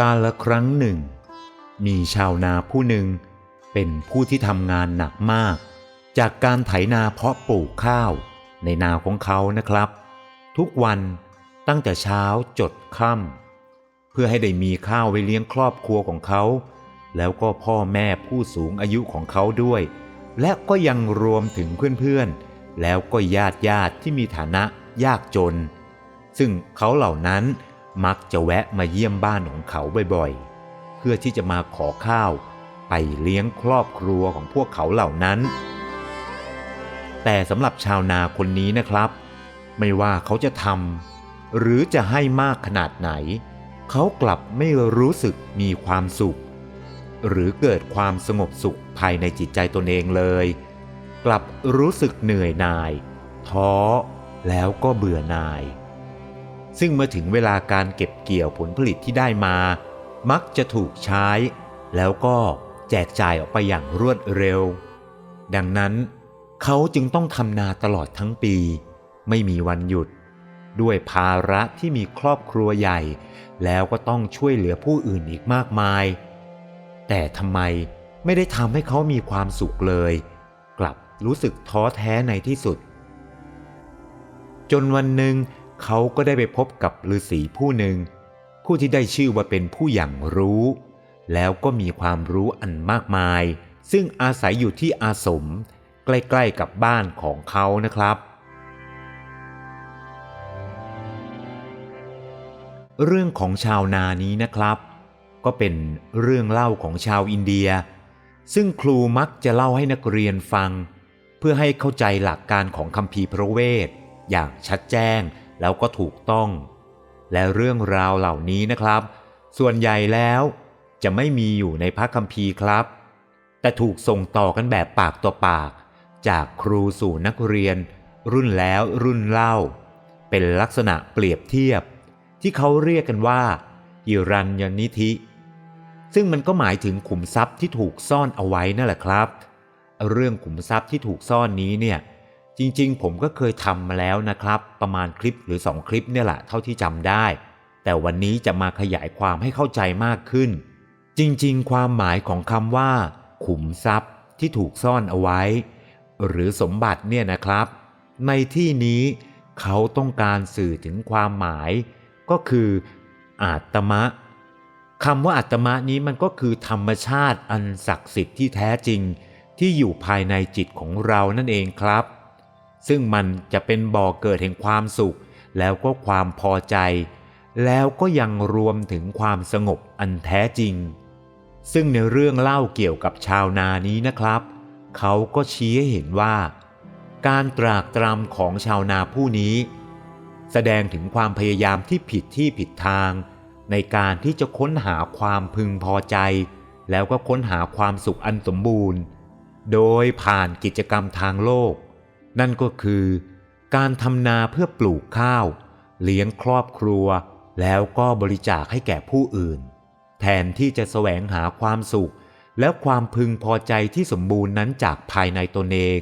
การละครั้งหนึ่ง มีชาวนาผู้หนึ่ง เป็นผู้ที่ทำงานหนักมาก จากการไถนาเพาะปลูกข้าวในนาของเขานะครับ ทุกวันตั้งแต่เช้าจดค่ำเพื่อให้ได้มีข้าวไว้เลี้ยงครอบครัวของเขา แล้วก็พ่อแม่ผู้สูงอายุของเขาด้วย และก็ยังรวมถึงเพื่อนๆ แล้วก็ญาติญาติที่มีฐานะยากจน ซึ่งเขาเหล่านั้น มักจะแวะมาเยี่ยมบ้านของเขาบ่อยๆ เพื่อที่จะมาขอข้าว ไปเลี้ยงครอบครัวของพวกเขาเหล่านั้น แต่สำหรับชาวนาคนนี้นะครับ ไม่ว่าเขาจะทำหรือจะให้มากขนาดไหน เขากลับไม่รู้สึกมีความสุข หรือเกิดความสงบสุขภายในจิตใจตนเองเลย กลับรู้สึกเหนื่อยหน่าย ท้อแล้วก็เบื่อหน่าย ซึ่งเมื่อถึงเวลาการเก็บเกี่ยวผลผลิตที่ได้มา มักจะถูกใช้ แล้วก็แจกจ่ายออกไปอย่างรวดเร็ว ดังนั้น เขาจึงต้องทำนาตลอดทั้งปี ไม่มีวันหยุด ด้วยภาระที่มีครอบครัวใหญ่ แล้วก็ต้องช่วยเหลือผู้อื่นอีกมากมาย แต่ทำไมไม่ได้ทำให้เขามีความสุขเลย กลับรู้สึกท้อแท้ในที่สุด จนวันหนึ่งเเขาก็ได้ไปพบกับฤาษีผู้หนึ่ง ผู้ที่ได้ชื่อว่าเป็นผู้อย่างรู้ แล้วก็มีความรู้อันมากมาย ซึ่งอาศัยอยู่ที่อาสม ใกล้ๆกับบ้านของเขานะครับ เรื่องของชาวนานี้นะครับ ก็เป็นเรื่องเล่าของชาวอินเดีย ซึ่งครูมักจะเล่าให้นักเรียนฟัง เพื่อให้เข้าใจหลักการของคัมภีพระเวทอย่างชัดแจ้ง แล้วก็ถูกต้อง และเรื่องราวเหล่านี้นะครับ ส่วนใหญ่แล้วจะไม่มีอยู่ในพระคัมภีร์ครับ แต่ถูกส่งต่อกันแบบปากต่อปาก จากครูสู่นักเรียน รุ่นแล้วรุ่นเล่า เป็นลักษณะเปรียบเทียบ ที่เขาเรียกกันว่าอิรัญญนิธิ ซึ่งมันก็หมายถึงขุมทรัพย์ที่ถูกซ่อนเอาไว้นั่นแหละครับ เรื่องขุมทรัพย์ที่ถูกซ่อนนี้เนี่ย จริงๆ ผมก็เคยทำมาแล้วนะครับ ประมาณคลิปหรือ 2 คลิปเนี่ยแหละเท่าที่จำได้ แต่วันนี้จะมาขยายความให้เข้าใจมากขึ้น จริงๆ ความหมายของคำว่า ขุมทรัพย์ที่ถูกซ่อนเอาไว้ หรือสมบัติเนี่ยนะครับ ในที่นี้เขาต้องการสื่อถึงความหมาย ก็คืออาตมะคำว่าอาตมะนี้มันก็คือธรรมชาติอันศักดิ์สิทธิ์ที่แท้จริง ที่อยู่ภายในจิตของเรานั่นเองครับ ซึ่งมันจะเป็นบ่อเกิดแห่งความสุข แล้วก็ความพอใจ แล้วก็ยังรวมถึงความสงบอันแท้จริง ซึ่งในเรื่องเล่าเกี่ยวกับชาวนานี้นะครับ เขาก็ชี้ให้เห็นว่า การตรากตรำของชาวนาผู้นี้ แสดงถึงความพยายามที่ผิดที่ผิดทาง ในการที่จะค้นหาความพึงพอใจ แล้วก็ค้นหาความสุขอันสมบูรณ์ โดยผ่านกิจกรรมทางโลก นั่นก็คือ การทำนาเพื่อปลูกข้าว เลี้ยงครอบครัว แล้วก็บริจาคให้แก่ผู้อื่น แทนที่จะแสวงหาความสุข และความพึงพอใจที่สมบูรณ์นั้นจากภายในตนเอง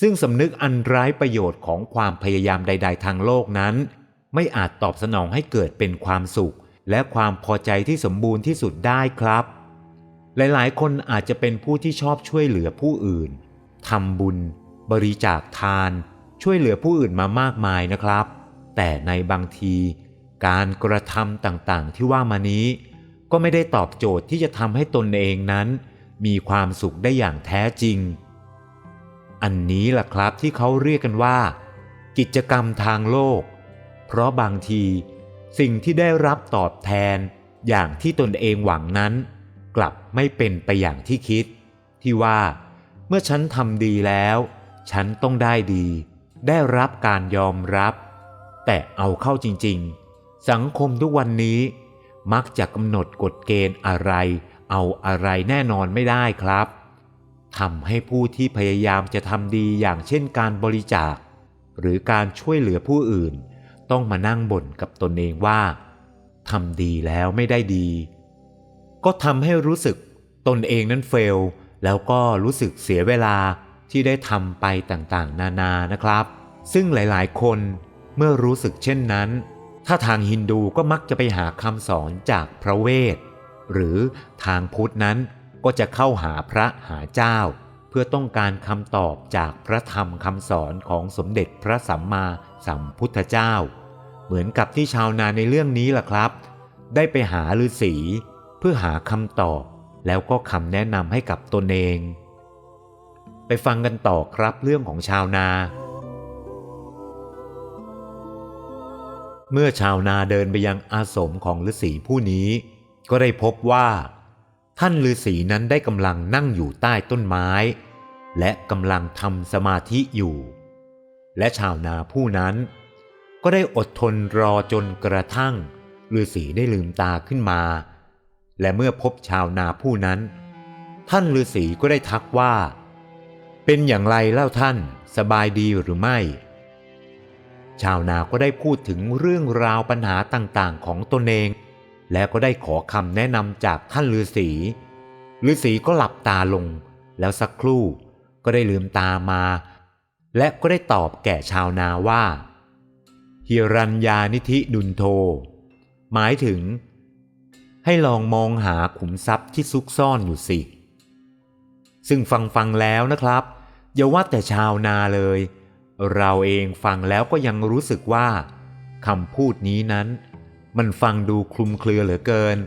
ซึ่งสำนึกอันไร้ประโยชน์ของความพยายามใด ๆ ทางโลกนั้น ไม่อาจตอบสนองให้เกิดเป็นความสุข และความพอใจที่สมบูรณ์ที่สุดได้ครับ หลายๆ คนอาจจะเป็นผู้ที่ชอบช่วยเหลือผู้อื่นทำบุญ บริจาคทาน ช่วยเหลือผู้อื่นมามากมายนะครับ แต่ในบางที การกระทำต่างๆ ที่ว่ามานี้ ก็ไม่ได้ตอบโจทย์ที่จะทำให้ตนเองนั้น มีความสุขได้อย่างแท้จริง อันนี้ล่ะครับที่เขาเรียกกันว่า กิจกรรมทางโลก เพราะบางที สิ่งที่ได้รับตอบแทนอย่างที่ตนเองหวังนั้น กลับไม่เป็นไปอย่างที่คิด ที่ว่าเมื่อฉันทำดีแล้ว ฉันต้องได้ดี ได้รับการยอมรับ แต่เอาเข้าจริงๆ สังคมทุกวันนี้มักจะกำหนดกฎเกณฑ์อะไร เอาอะไรแน่นอนไม่ได้ครับทำให้ผู้ที่พยายามจะทำดีอย่างเช่นการบริจาค หรือการช่วยเหลือผู้อื่น ต้องมานั่งบ่นกับตนเองว่าทำดีแล้วไม่ได้ดี ก็ทำให้รู้สึกตนเองนั้นเฟล แล้วก็รู้สึกเสียเวลา ที่ได้ทำไปต่างๆ นานานะครับ ซึ่งหลายๆ คนเมื่อรู้สึกเช่นนั้น ถ้าทางฮินดูก็มักจะไปหาคำสอนจากพระเวท หรือทางพุทธนั้นก็จะเข้าหาพระหาเจ้า เพื่อต้องการคำตอบจากพระธรรมคำสอนของสมเด็จพระสัมมาสัมพุทธเจ้า เหมือนกับที่ชาวนาในเรื่องนี้ล่ะครับ ได้ไปหาฤาษีเพื่อหาคำตอบแล้วก็คำแนะนำให้กับตนเอง ไปฟังกันต่อครับเรื่องของชาวนา เมื่อชาวนาเดินไปยังอาสมของฤาษีผู้นี้ ก็ได้พบว่า ท่านฤาษีนั้นได้กำลังนั่งอยู่ใต้ต้นไม้ และกำลังทำสมาธิอยู่ และชาวนาผู้นั้น ก็ได้อดทนรอจนกระทั่งฤาษีได้ลืมตาขึ้นมา และเมื่อพบชาวนาผู้นั้น ท่านฤาษีก็ได้ทักว่า เป็นอย่างไรเล่าท่านสบายดีหรือไม่ ชาวนาก็ได้พูดถึงเรื่องราวปัญหาต่างๆ ของตนเอง และก็ได้ขอคำแนะนำจากท่านฤาษีฤาษีก็หลับตาลง แล้วสักครู่ก็ได้ลืมตามา และก็ได้ตอบแก่ชาวนาว่าฮิรัญญานิธิดุนโท หมายถึง ให้ลองมองหาขุมทรัพย์ที่ซุกซ่อนอยู่สิ ซึ่งฟังฟังแล้วนะครับ อย่าว่าแต่ชาวนาเลย เราเองฟังแล้วก็ยังรู้สึกว่าคำพูดนี้นั้น มันฟังดูคลุมเครือเหลือเกิน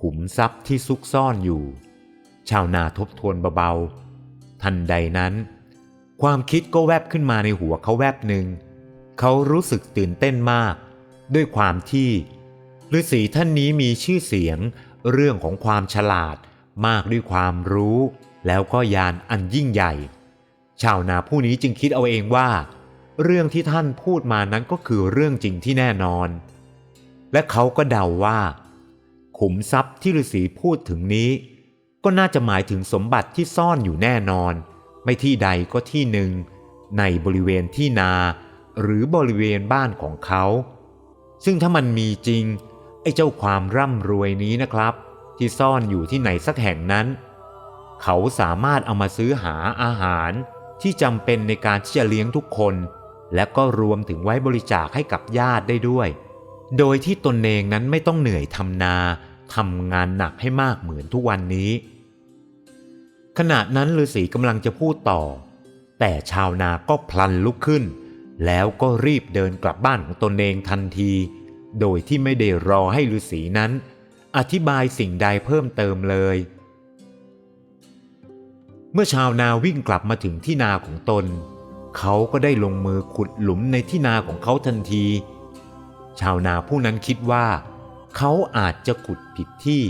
ขุมทรัพย์ที่ซุกซ่อนอยู่ ชาวนาทบทวนเบาๆ ทันใดนั้น ความคิดก็แวบขึ้นมาในหัวเขาแวบหนึ่ง เขารู้สึกตื่นเต้นมาก ด้วยความที่ฤาษีท่านนี้มีชื่อเสียงเรื่องของความฉลาดมากด้วยความรู้ แล้วก็ยานอันยิ่งใหญ่ ชาวนาผู้นี้จึงคิดเอาเองว่า เรื่องที่ท่านพูดมานั้นก็คือเรื่องจริงที่แน่นอน และเขาก็เดาว่า ขุมทรัพย์ที่ฤาษีพูดถึงนี้ ก็น่าจะหมายถึงสมบัติที่ซ่อนอยู่แน่นอน ไม่ที่ใดก็ที่หนึ่ง ในบริเวณที่นา หรือบริเวณบ้านของเขา ซึ่งถ้ามันมีจริงไอ้เจ้าความร่ำรวยนี้นะครับ ที่ซ่อนอยู่ที่ไหนสักแห่งนั้น เขาสามารถเอามาซื้อหาอาหารที่จำเป็นในการที่จะเลี้ยงทุกคน และก็รวมถึงไว้บริจาคให้กับญาติได้ด้วย โดยที่ตนเองนั้นไม่ต้องเหนื่อยทำนาทำงานหนักให้มากเหมือนทุกวันนี้ ขณะนั้นฤาษีกำลังจะพูดต่อ แต่ชาวนาก็พลันลุกขึ้น แล้วก็รีบเดินกลับบ้านของตนเองทันที โดยที่ไม่ได้รอให้ฤาษีนั้น อธิบายสิ่งใดเพิ่มเติมเลย เมื่อชาวนาวิ่งกลับมาถึงที่นาของตน เขาก็ได้ลงมือขุดหลุมในที่นาของเขาทันที ชาวนาผู้นั้นคิดว่า เขาอาจจะขุดผิดที่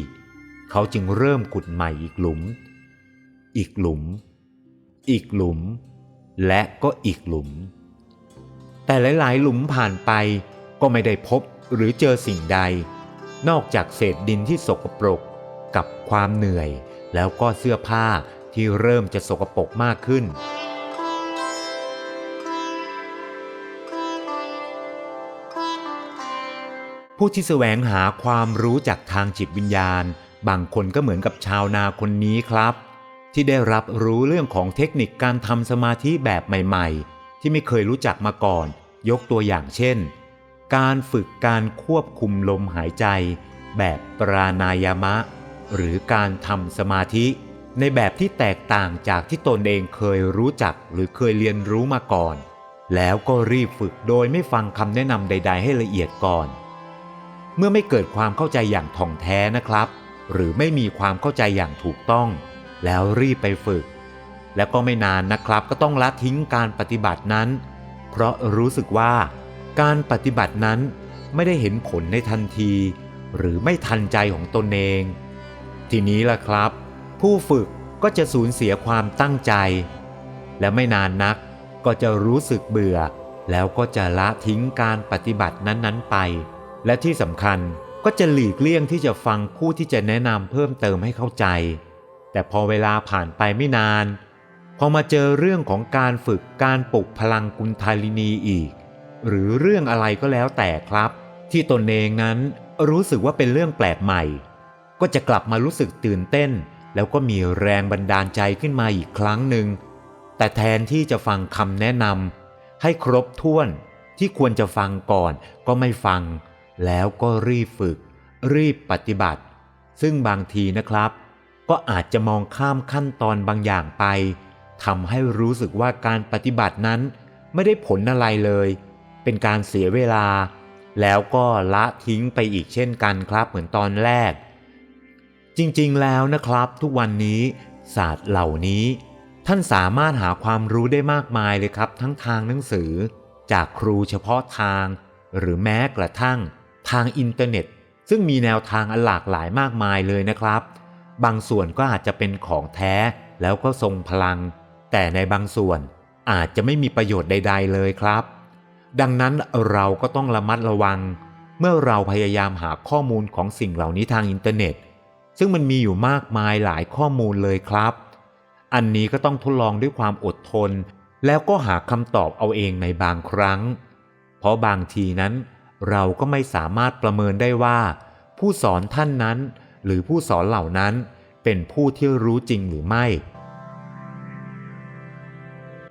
เขาจึงเริ่มขุดใหม่อีกหลุม อีกหลุม อีกหลุม และก็อีกหลุม แต่หลาย ๆ หลุมผ่านไปก็ไม่ได้พบหรือเจอสิ่งใด นอกจากเศษดินที่สกปรกกับความเหนื่อยแล้วก็เสื้อผ้า ที่เริ่มจะสกปรกมากขึ้น ผู้ที่แสวงหาความรู้จากทางจิตวิญญาณ บางคนก็เหมือนกับชาวนาคนนี้ครับ ที่ได้รับรู้เรื่องของเทคนิคการทำสมาธิแบบใหม่ ๆ ที่ไม่เคยรู้จักมาก่อน ยกตัวอย่างเช่น การฝึกการควบคุมลมหายใจ แบบปราณายามะ หรือการทำสมาธิ ในแบบที่แตกต่างจากที่ตนเองเคยรู้จักหรือเคยเรียนรู้มาก่อน แล้วก็รีบฝึกโดยไม่ฟังคำแนะนำใด ๆ ให้ละเอียดก่อน เมื่อไม่เกิดความเข้าใจอย่างท่องแท้นะครับ หรือไม่มีความเข้าใจอย่างถูกต้อง แล้วรีบไปฝึก แล้วก็ไม่นานนะครับก็ต้องละทิ้งการปฏิบัตินั้น เพราะรู้สึกว่า การปฏิบัตินั้นไม่ได้เห็นผลในทันที หรือไม่ทันใจของตนเอง ทีนี้ล่ะครับ ผู้ฝึกก็จะสูญเสียความตั้งใจ และไม่นานนักก็จะรู้สึกเบื่อ แล้วก็จะละทิ้งการปฏิบัตินั้นๆไป และที่สำคัญก็จะหลีกเลี่ยงที่จะฟังผู้ที่จะแนะนำเพิ่มเติมให้เข้าใจ แต่พอเวลาผ่านไปไม่นาน พอมาเจอเรื่องของการฝึกการปลุกพลังกุณทาลินีอีก หรือเรื่องอะไรก็แล้วแต่ครับ ที่ตนเองนั้นรู้สึกว่าเป็นเรื่องแปลกใหม่ ก็จะกลับมารู้สึกตื่นเต้น แล้วก็มีแรงบันดาลใจขึ้นมาอีกครั้งหนึ่ง แต่แทนที่จะฟังคำแนะนำให้ครบถ้วนที่ควรจะฟังก่อนก็ไม่ฟัง แล้วก็รีบฝึก รีบปฏิบัติ ซึ่งบางทีนะครับ ก็อาจจะมองข้ามขั้นตอนบางอย่างไปทำให้รู้สึกว่าการปฏิบัตินั้นไม่ได้ผลอะไรเลย เป็นการเสียเวลา แล้วก็ละทิ้งไปอีกเช่นกันครับเหมือนตอนแรก จริงๆแล้วนะครับ ทุกวันนี้ ศาสตร์เหล่านี้ ท่านสามารถหาความรู้ได้มากมายเลยครับ ทั้งทางหนังสือ จากครูเฉพาะทาง หรือแม้กระทั่ง ทางอินเทอร์เน็ต ซึ่งมีแนวทางอันหลากหลายมากมายเลยนะครับ บางส่วนก็อาจจะเป็นของแท้แล้วก็ทรงพลัง แต่ในบางส่วนอาจจะไม่มีประโยชน์ใด ๆ เลยครับ ดังนั้นเราก็ต้องระมัดระวัง เมื่อเราพยายามหาข้อมูลของสิ่งเหล่านี้ทางอินเทอร์เน็ต ซึ่งมันมีอยู่มากมายหลายข้อมูลเลยครับ อันนี้ก็ต้องทดลองด้วยความอดทน แล้วก็หาคำตอบเอาเองในบางครั้ง เพราะบางทีนั้น เราก็ไม่สามารถประเมินได้ว่า ผู้สอนท่านนั้น หรือผู้สอนเหล่านั้นเป็นผู้ที่รู้จริงหรือไม่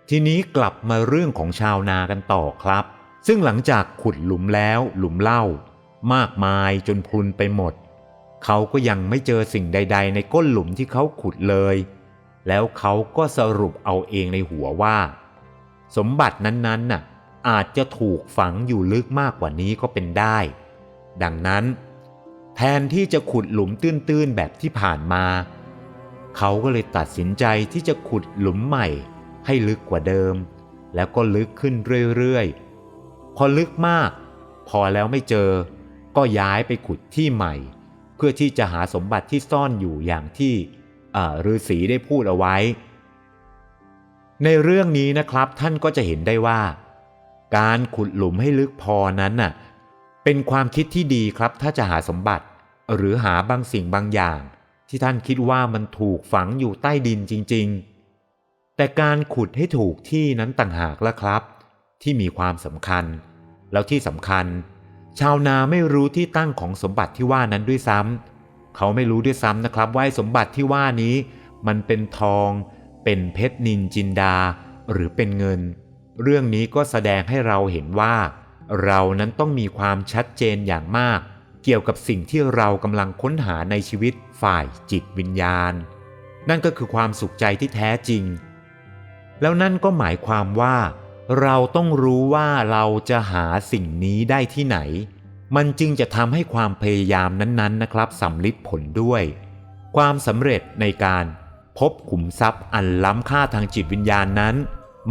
ทีนี้กลับมาเรื่องของชาวนากันต่อครับ ซึ่งหลังจากขุดหลุมแล้วหลุมเล่ามากมายจนพุนไปหมด เขาก็ยังไม่เจอสิ่งใด ๆ ในก้นหลุมที่เขาขุดเลย แล้วเขาก็สรุปเอาเองในหัวว่า สมบัตินั้นๆน่ะอาจจะถูกฝังอยู่ลึกมากกว่านี้ก็เป็นได้ ดังนั้น แทนที่จะขุดหลุมตื้นๆแบบที่ผ่านมา เขาก็เลยตัดสินใจที่จะขุดหลุมใหม่ให้ลึกกว่าเดิม แล้วก็ลึกขึ้นเรื่อยๆ พอลึกมาก พอแล้วไม่เจอ ก็ย้ายไปขุดที่ใหม่ เพื่อที่จะหาสมบัติที่ซ่อนอยู่อย่างที่ฤาษีได้พูดเอาไว้ ในเรื่องนี้นะครับท่านก็จะเห็นได้ว่า การขุดหลุมให้ลึกพอนั้นน่ะเป็นความคิดที่ดีครับถ้าจะหาสมบัติ หรือหาบางสิ่งบางอย่าง ที่ท่านคิดว่ามันถูกฝังอยู่ใต้ดินจริง ๆ แต่การขุดให้ถูกที่นั้นต่างหากละครับ ที่มีความสำคัญ แล้วที่สำคัญ ชาวนาไม่รู้ที่ตั้งของสมบัติที่ว่านั้นด้วยซ้ำ เขาไม่รู้ด้วยซ้ำนะครับว่าสมบัติที่ว่านี้ มันเป็นทอง เป็นเพชรนินจินดา หรือเป็นเงิน เรื่องนี้ก็แสดงให้เราเห็นว่า เรานั้นต้องมีความชัดเจนอย่างมาก เกี่ยวกับสิ่งที่เรากำลังค้นหาในชีวิตฝ่ายจิตวิญญาณ นั่นก็คือความสุขใจที่แท้จริง แล้วนั่นก็หมายความว่า เราต้องรู้ว่าเราจะหาสิ่งนี้ได้ที่ไหน มันจึงจะทำให้ความพยายามนั้นๆนะครับสำลิดผลด้วย ความสำเร็จในการพบขุมทรัพย์อันล้ำค่าทางจิตวิญญาณนั้น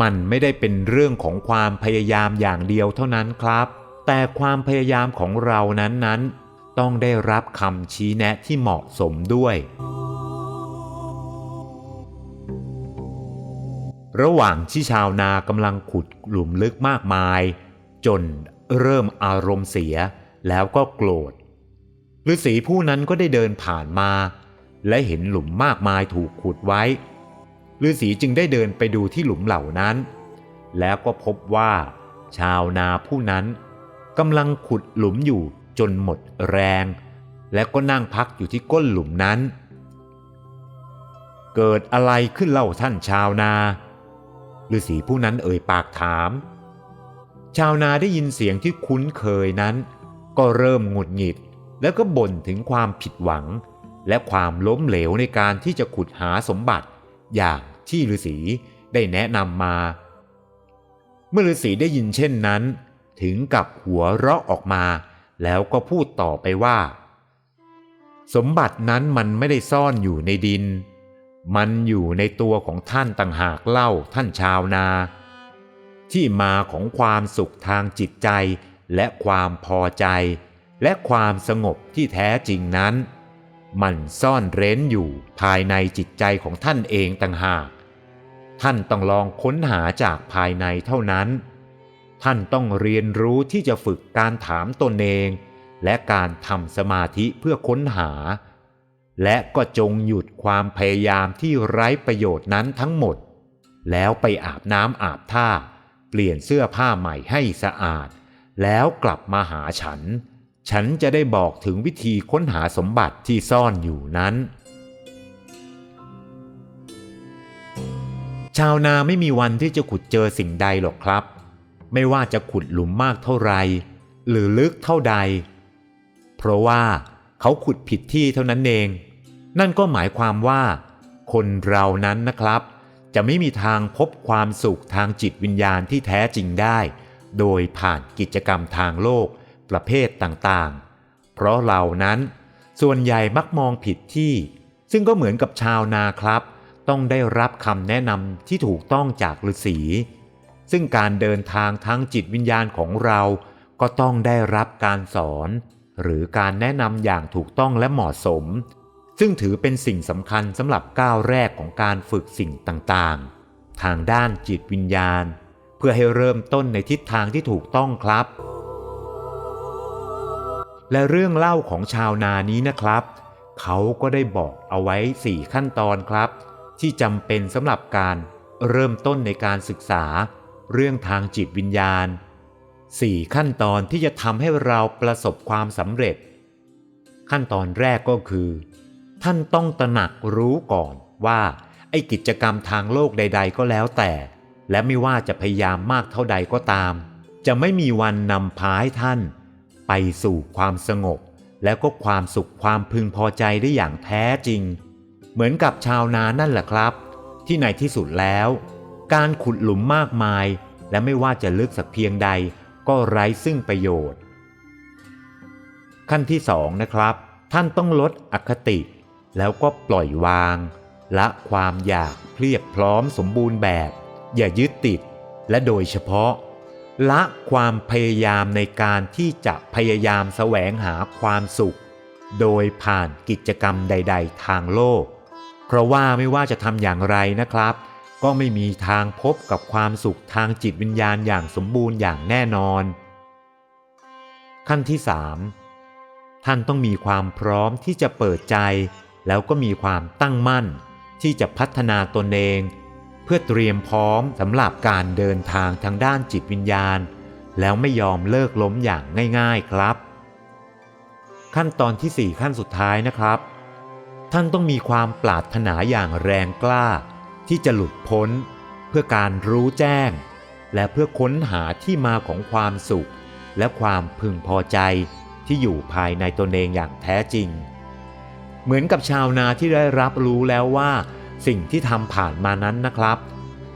มันไม่ได้เป็นเรื่องของความพยายามอย่างเดียวเท่านั้นครับ แต่ความพยายามของเรานั้นๆต้องได้รับคำชี้แนะที่เหมาะสมด้วย ระหว่างที่ชาวนากำลังขุดหลุมลึกมากมาย จนเริ่มอารมณ์เสียแล้วก็โกรธฤาษีผู้นั้นก็ได้เดินผ่านมา และเห็นหลุมมากมายถูกขุดไว้ฤาษีจึงได้เดินไปดูที่หลุมเหล่านั้น แล้วก็พบว่า ชาวนาผู้นั้นกำลังขุดหลุมอยู่จนหมดแรง และก็นั่งพักอยู่ที่ก้นหลุมนั้น เกิดอะไรขึ้นเล่าท่านชาวนา ฤาษีผู้นั้นเอ่ยปากถาม ชาวนาได้ยินเสียงที่คุ้นเคยนั้น ก็เริ่มหงุดหงิด แล้วก็บ่นถึงความผิดหวัง และความล้มเหลวในการที่จะขุดหาสมบัติ อย่างที่ฤาษีได้แนะนำมา เมื่อฤาษีได้ยินเช่นนั้น ถึงกับหัวเราะออกมา แล้วก็พูดต่อไปว่า สมบัตินั้นมันไม่ได้ซ่อนอยู่ในดิน มันอยู่ในตัวของท่านต่างหากเล่าท่านชาวนา ที่มาของความสุขทางจิตใจและความพอใจ และความสงบที่แท้จริงนั้น มันซ่อนเร้นอยู่ภายในจิตใจของท่านเองต่างหาก ท่านต้องลองค้นหาจากภายในเท่านั้น ท่านต้องเรียนรู้ที่จะฝึกการถามตนเอง และการทำสมาธิเพื่อค้นหา และก็จงหยุดความพยายามที่ไร้ประโยชน์นั้นทั้งหมด แล้วไปอาบน้ำอาบท่า เปลี่ยนเสื้อผ้าใหม่ให้สะอาด แล้วกลับมาหาฉัน ฉันจะได้บอกถึงวิธีค้นหาสมบัติที่ซ่อนอยู่นั้น ชาวนาไม่มีวันที่จะขุดเจอสิ่งใดหรอกครับ ไม่ว่าจะขุดหลุมมากเท่าไร หรือลึกเท่าใด เพราะว่า เขาขุดผิดที่เท่านั้นเอง นั่นก็หมายความว่า คนเรานั้นนะครับ จะไม่มีทางพบความสุขทางจิตวิญญาณที่แท้จริงได้ โดยผ่านกิจกรรมทางโลก ประเภทต่างๆ เพราะเรานั้น ส่วนใหญ่มักมองผิดที่ ซึ่งก็เหมือนกับชาวนาครับ ต้องได้รับคำแนะนำที่ถูกต้องจากฤาษีซึ่งการเดินทางทางจิตวิญญาณของเราก็ต้องได้รับการสอน หรือการแนะนำอย่างถูกต้องและเหมาะสม ซึ่งถือเป็นสิ่งสำคัญสำหรับก้าวแรกของการฝึกสิ่งต่างๆ ทางด้านจิตวิญญาณ เพื่อให้เริ่มต้นในทิศทางที่ถูกต้องครับ และเรื่องเล่าของชาวนานี้นะครับ เขาก็ได้บอกเอาไว้ 4 ขั้นตอนครับ ที่จำเป็นสำหรับการเริ่มต้นในการศึกษา เรื่องทางจิตวิญญาณ 4 ขั้นตอนที่จะทำให้เราประสบความสำเร็จ ขั้นตอนแรกก็คือ ท่านต้องตระหนักรู้ก่อนว่า ไอ้กิจกรรมทางโลกใด ๆ ก็แล้วแต่ และไม่ว่าจะพยายามมากเท่าใดก็ตาม จะไม่มีวันนำพาให้ท่าน ไปสู่ความสงบ และก็ความสุขความพึงพอใจได้อย่างแท้จริง เหมือนกับชาวนานั่นแหละครับ ที่ในที่สุดแล้ว การขุดหลุมมากมาย และไม่ว่าจะลึกสักเพียงใด ก็ไร้ซึ่งประโยชน์ ขั้นที่สองนะครับ ท่านต้องลดอคติ แล้วก็ปล่อยวาง ละความอยากเพรียบพร้อมสมบูรณ์แบบ อย่ายึดติด และโดยเฉพาะ ละความพยายามในการที่จะพยายามแสวงหาความสุข โดยผ่านกิจกรรมใด ๆ ทางโลก เพราะว่าไม่ว่าจะทำอย่างไรนะครับ ก็ไม่มีทางพบกับความสุขทางจิตวิญญาณอย่างสมบูรณ์อย่างแน่นอน ขั้นที่ 3 ท่านต้องมีความพร้อมที่จะเปิดใจ แล้วก็มีความตั้งมั่น ที่จะพัฒนาตนเอง เพื่อเตรียมพร้อมสำหรับการเดินทางทางด้านจิตวิญญาณ แล้วไม่ยอมเลิกล้มอย่างง่ายๆครับ ขั้นตอนที่ 4 ขั้นสุดท้ายนะครับ ท่านต้องมีความปรารถนาอย่างแรงกล้า ที่จะหลุดพ้นเพื่อการรู้แจ้ง และเพื่อค้นหาที่มาของความสุข และความพึงพอใจที่อยู่ภายในตนเองอย่างแท้จริง เหมือนกับชาวนาที่ได้รับรู้แล้วว่า สิ่งที่ทำผ่านมานั้นนะครับ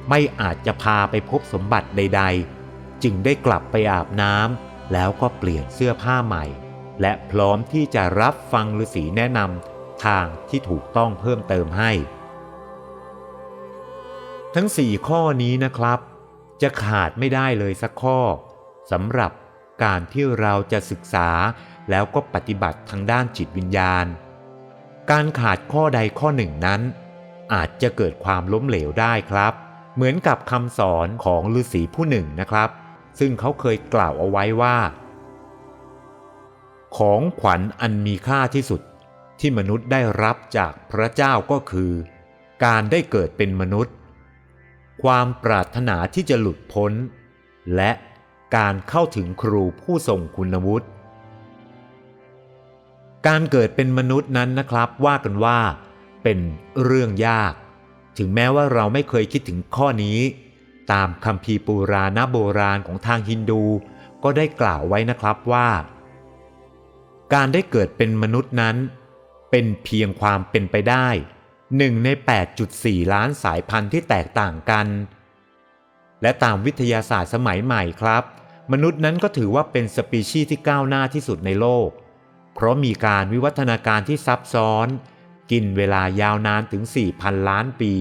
ไม่อาจจะพาไปพบสมบัติใด ๆ จึงได้กลับไปอาบน้ำแล้วก็เปลี่ยนเสื้อผ้าใหม่ และพร้อมที่จะรับฟังฤาษีแนะนำทางที่ถูกต้องเพิ่มเติมให้ ทั้ง 4 ข้อนี้นะครับ จะขาดไม่ได้เลยสักข้อสำหรับการที่เราจะศึกษาแล้วก็ปฏิบัติทางด้านจิตวิญญาณ การขาดข้อใดข้อหนึ่งนั้น อาจจะเกิดความล้มเหลวได้ครับ เหมือนกับคำสอนของฤาษีผู้หนึ่งนะครับ ซึ่งเขาเคยกล่าวเอาไว้ว่า ของขวัญอันมีค่าที่สุดที่มนุษย์ได้รับจากพระเจ้าก็คือ การได้เกิดเป็นมนุษย์ ความปรารถนาที่จะหลุดพ้น และการเข้าถึงครูผู้ทรงคุณวุฒิ การเกิดเป็นมนุษย์นั้นนะครับว่ากันว่าเป็นเรื่องยาก ถึงแม้ว่าเราไม่เคยคิดถึงข้อนี้ ตามคัมภีปูราณโบราณของทางฮินดู ก็ได้กล่าวไว้นะครับว่า การได้เกิดเป็นมนุษย์นั้น เป็นเพียงความเป็นไปได้ หนึ่งใน 8.4 ล้านสายพันธุ์ที่แตกต่างกัน และตามวิทยาศาสตร์สมัยใหม่ครับ มนุษย์นั้นก็ถือว่าเป็นสปีชีส์ที่ก้าวหน้าที่สุดในโลก เพราะมีการวิวัฒนาการที่ซับซ้อน กินเวลายาวนานถึง 4,000 ล้านปี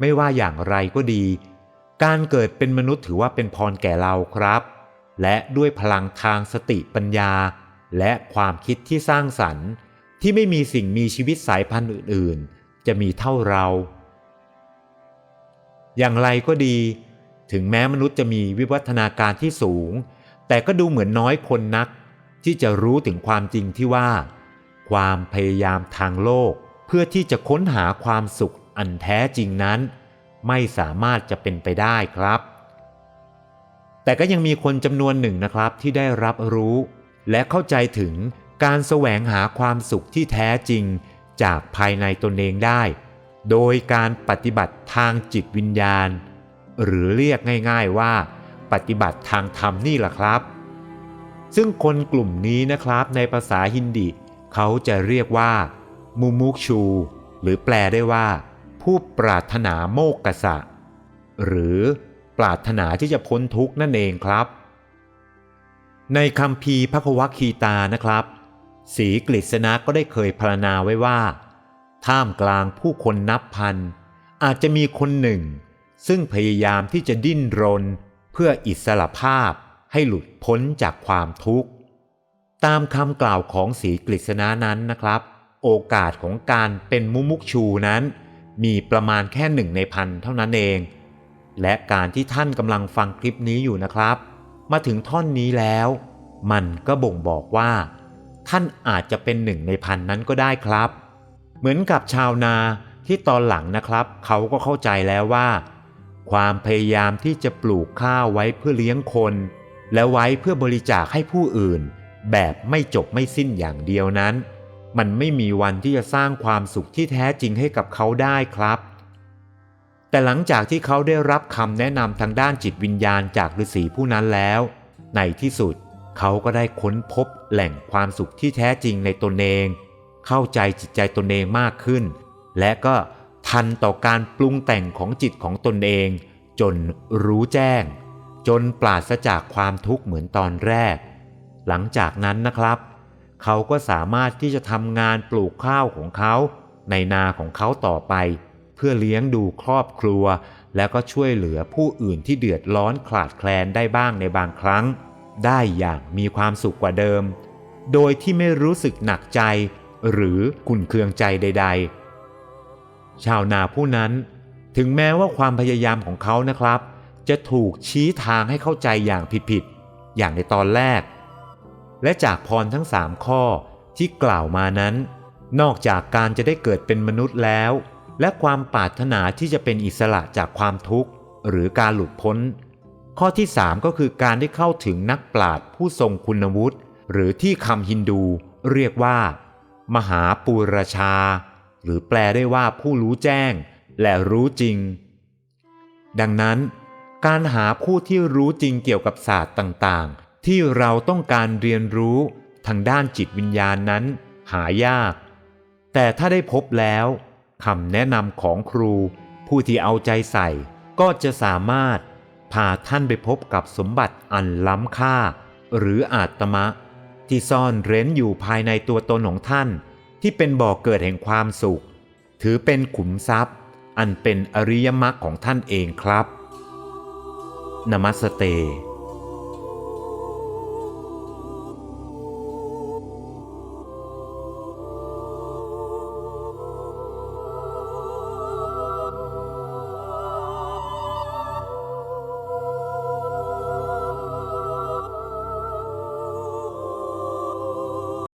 ไม่ว่าอย่างไรก็ดี การเกิดเป็นมนุษย์ถือว่าเป็นพรแก่เราครับ และด้วยพลังทางสติปัญญา และความคิดที่สร้างสรรค์ที่ไม่มีสิ่งมีชีวิตสายพันธุ์อื่นๆ จะมีเท่าเรา อย่างไรก็ดี ถึงแม้มนุษย์จะมีวิวัฒนาการที่สูง แต่ก็ดูเหมือนน้อยคนนัก ที่จะรู้ถึงความจริงที่ว่า ความพยายามทางโลก เพื่อที่จะค้นหาความสุขอันแท้จริงนั้น ไม่สามารถจะเป็นไปได้ครับ แต่ก็ยังมีคนจำนวนหนึ่งนะครับที่ได้รับรู้ และเข้าใจถึงการแสวงหาความสุขที่แท้จริง จากภายในตนเองได้ โดยการปฏิบัติทางจิตวิญญาณ หรือเรียกง่ายๆว่า ปฏิบัติทางธรรมนี่แหละครับ ซึ่งคนกลุ่มนี้นะครับในภาษาฮินดีเขาจะเรียกว่ามูมุกชู หรือแปลได้ว่า ผู้ปรารถนาโมกขสะหรือปรารถนาที่จะพ้นทุกข์นั่นเองครับ ในคำพีพระควคีตานะครับ สีกฤษณะก็ได้เคยพรรณนาไว้ว่า ท่ามกลางผู้คนนับพัน อาจจะมีคนหนึ่ง ซึ่งพยายามที่จะดิ้นรน เพื่ออิสระภาพให้หลุดพ้นจากความทุกข์ ตามคำกล่าวของสีกฤษณะนั้นนะครับ โอกาสของการเป็นมุมุกชูนั้น มีประมาณแค่หนึ่งในพันเท่านั้นเอง และการที่ท่านกำลังฟังคลิปนี้อยู่นะครับ มาถึงท่อนนี้แล้ว มันก็บ่งบอกว่า ท่านอาจจะเป็นหนึ่งในพันนั้นก็ได้ครับ เหมือนกับชาวนาที่ตอนหลังนะครับ เขาก็เข้าใจแล้วว่า ความพยายามที่จะปลูกข้าวไว้เพื่อเลี้ยงคน และไว้เพื่อบริจาคให้ผู้อื่น แบบไม่จบไม่สิ้นอย่างเดียวนั้น มันไม่มีวันที่จะสร้างความสุขที่แท้จริงให้กับเขาได้ครับ แต่หลังจากที่เขาได้รับคำแนะนำทางด้านจิตวิญญาณจากฤาษีผู้นั้นแล้ว ในที่สุด เขาก็ได้ค้นพบแหล่งความสุขที่แท้จริงในตนเอง เข้าใจจิตใจตนเองมากขึ้น และก็ทันต่อการปรุงแต่งของจิตของตนเอง จนรู้แจ้ง จนปราศจากความทุกข์เหมือนตอนแรก หลังจากนั้นนะครับ เขาก็สามารถที่จะทำงานปลูกข้าวของเขา ในนาของเขาต่อไป เพื่อเลี้ยงดูครอบครัว แล้วก็ช่วยเหลือผู้อื่นที่เดือดร้อนขลาดแคลนได้บ้างในบางครั้ง ได้อย่างมีความสุขกว่าเดิม โดยที่ไม่รู้สึกหนักใจหรือขุ่นเคืองใจใด ๆ ชาวนาผู้นั้นถึงแม้ว่าความพยายามของเขานะครับ จะถูกชี้ทางให้เข้าใจอย่างผิดๆ อย่างในตอนแรก และจากพรทั้งสามข้อที่กล่าวมานั้น นอกจากการจะได้เกิดเป็นมนุษย์แล้ว และความปรารถนาที่จะเป็นอิสระจากความทุกข์ หรือการหลุดพ้น ข้อที่ 3 ก็คือการได้เข้าถึงนักปราชญ์ผู้ทรงคุณวุฒิหรือที่คำฮินดูเรียกว่า มหาปูรชา หรือแปลได้ว่าผู้รู้แจ้ง และรู้จริง ดังนั้น การหาผู้ที่รู้จริงเกี่ยวกับศาสตร์ต่างๆ ที่เราต้องการเรียนรู้ทางด้านจิตวิญญาณนั้น หายาก แต่ถ้าได้พบแล้วคำแนะนำของครู ผู้ที่เอาใจใส่ก็จะสามารถ พาท่านไปพบกับสมบัติอันล้ำค่า หรืออาตมะ ที่ซ่อนเร้นอยู่ภายในตัวตนของท่าน ที่เป็นบ่อกเกิดแห่งความสุข ถือเป็นขุมทรัพย์ อันเป็นอริยมรรคของท่านเองครับ นมัสเต